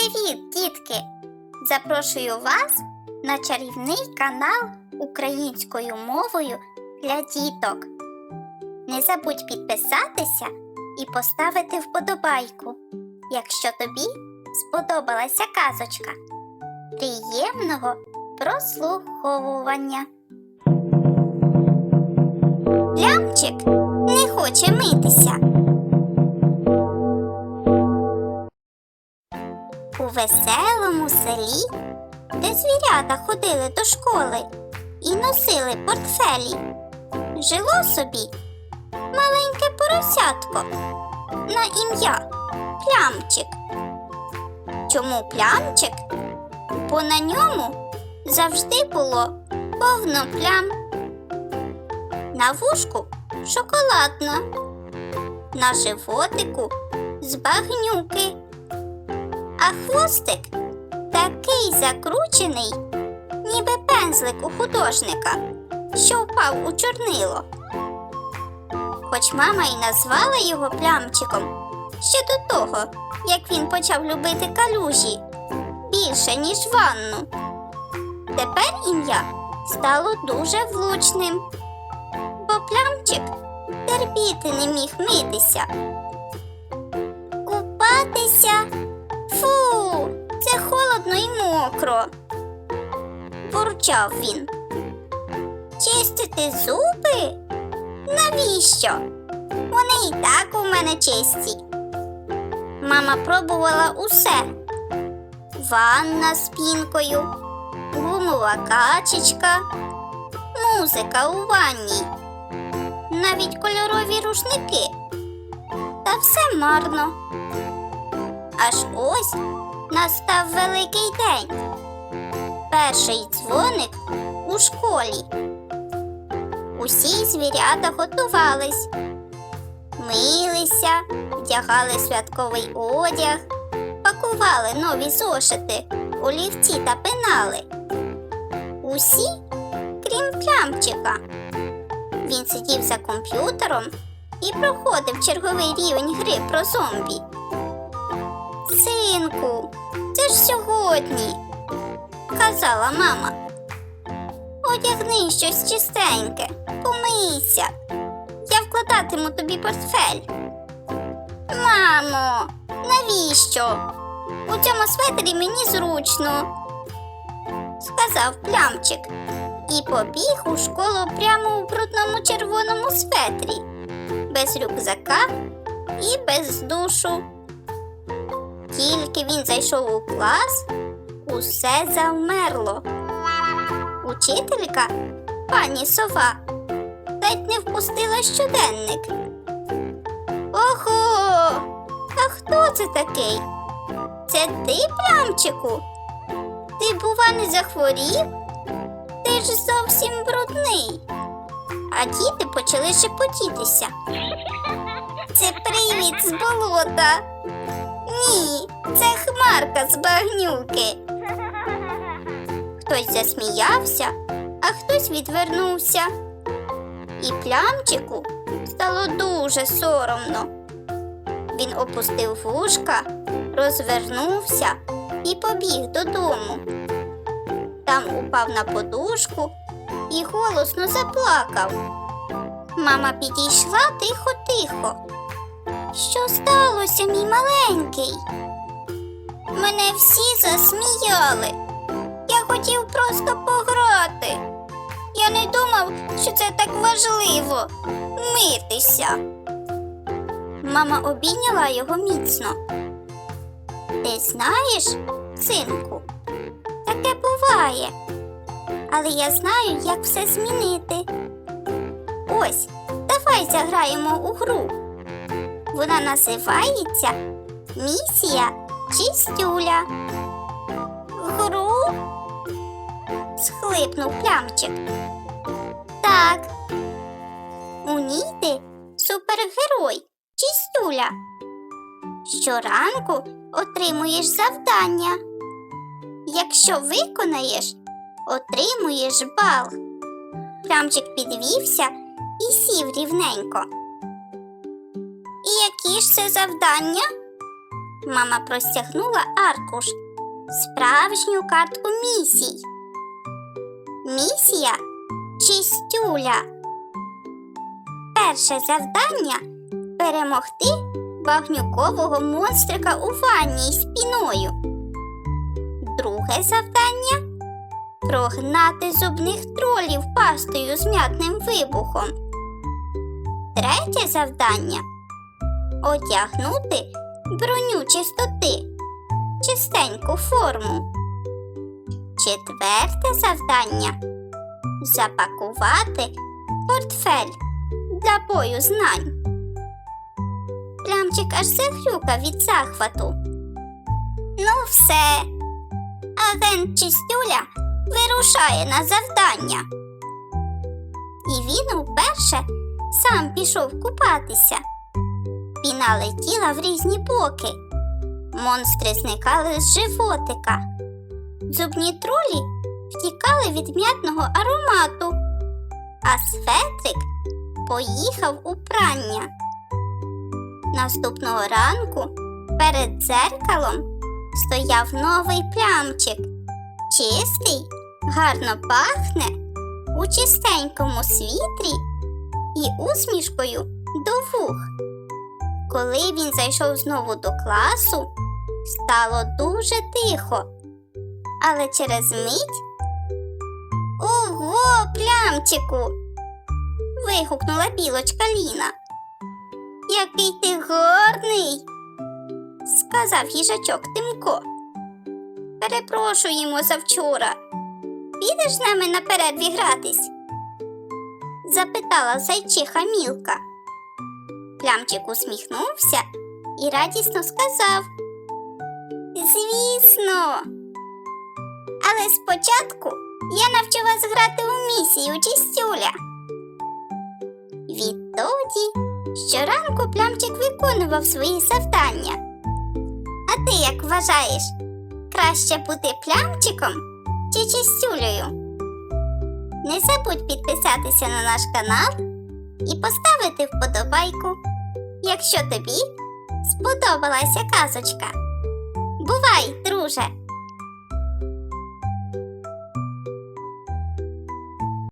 Привіт, дітки! Запрошую вас на чарівний канал українською мовою для діток. Не забудь підписатися і поставити вподобайку, якщо тобі сподобалася казочка. Приємного прослуховування. Лямчик не хоче митися. Веселому селі, де звірята ходили до школи і носили портфелі, жило собі маленьке поросятко на ім'я Плямчик. Чому плямчик? Бо на ньому завжди було повно плям. На вушку шоколадна, на животику з багнюки а хвостик такий закручений, ніби пензлик у художника, що впав у чорнило. Хоч мама і назвала його плямчиком ще до того, як він почав любити калюжі більше, ніж ванну. Тепер ім'я стало дуже влучним, бо плямчик терпіти не міг митися. Купатися. Мокро. Бурчав він. Чистити зуби? Навіщо? Вони і так у мене чисті. Мама пробувала усе: ванна з пінкою, гумова качечка, музика у ванні, навіть кольорові рушники. Та все марно. Аж ось настав великий день. Перший дзвоник у школі. Усі звірята готувались, милися, вдягали святковий одяг, пакували нові зошити, олівці та пенали. Усі, крім плямчика. Він сидів за комп'ютером і проходив черговий рівень гри про зомбі. Синку, це ж сьогодні, казала мама. Одягни щось чистеньке, помийся. Я вкладатиму тобі портфель. Мамо, навіщо? У цьому светрі мені зручно, сказав плямчик і побіг у школу прямо у брудному червоному светрі, без рюкзака і без душу. Тільки він зайшов у клас, усе завмерло. Учителька, пані сова, ледь не впустила щоденник. Ого, а хто це такий? Це ти, плямчику? Ти, бува, не захворів? Ти ж зовсім брудний. А діти почали шепотітися. Це привід з болота. Ні, це хмарка з багнюки. Хтось засміявся, а хтось відвернувся. І плямчику стало дуже соромно. Він опустив вушка, розвернувся і побіг додому. Там упав на подушку і голосно заплакав. Мама підійшла тихо-тихо. Що сталося, мій маленький? Мене всі засміяли. Я хотів просто пограти. Я не думав, що це так важливо митися. Мама обійняла його міцно. Ти знаєш, синку, таке буває. Але я знаю, як все змінити. Ось, давай заграємо у гру. Вона називається Місія Чистюля. Гру? схлипнув плямчик. Так. У ній ти супергерой Чистюля. Щоранку отримуєш завдання. Якщо виконаєш, отримуєш бал. Плямчик підвівся і сів рівненько. І які ж це завдання? Мама простягнула аркуш, справжню картку місій. Місія чистюля. Перше завдання перемогти вогнюкового монстрика у ванні з піною. Друге завдання прогнати зубних тролів пастою з м'ятним вибухом. Третє завдання одягнути броню чистоти, чистеньку форму. Четверте завдання запакувати портфель для бою знань. Плямчик аж захрюкав від захвату. Ну, все. Агент Чистюля вирушає на завдання. І він уперше сам пішов купатися. Піна летіла в різні боки. Монстри зникали з животика. Зубні тролі втікали від м'ятного аромату, а Светрик поїхав у прання. Наступного ранку перед дзеркалом стояв новий плямчик. Чистий, гарно пахне, у чистенькому світрі і усмішкою до вух. Коли він зайшов знову до класу, стало дуже тихо. Але через мить Ого, плямчику. вигукнула білочка Ліна. Який ти гарний, сказав їжачок Тимко. Перепрошуємо за вчора. Підеш з нами на перерві гратись? запитала зайчиха Мілка. Плямчик усміхнувся і радісно сказав. Звісно. Але спочатку я навчу вас грати у місію чистюля. Відтоді щоранку плямчик виконував свої завдання. А ти як вважаєш, краще бути плямчиком чи чистюлею? Не забудь підписатися на наш канал і поставити вподобайку, якщо тобі сподобалася казочка. Бувай, друже!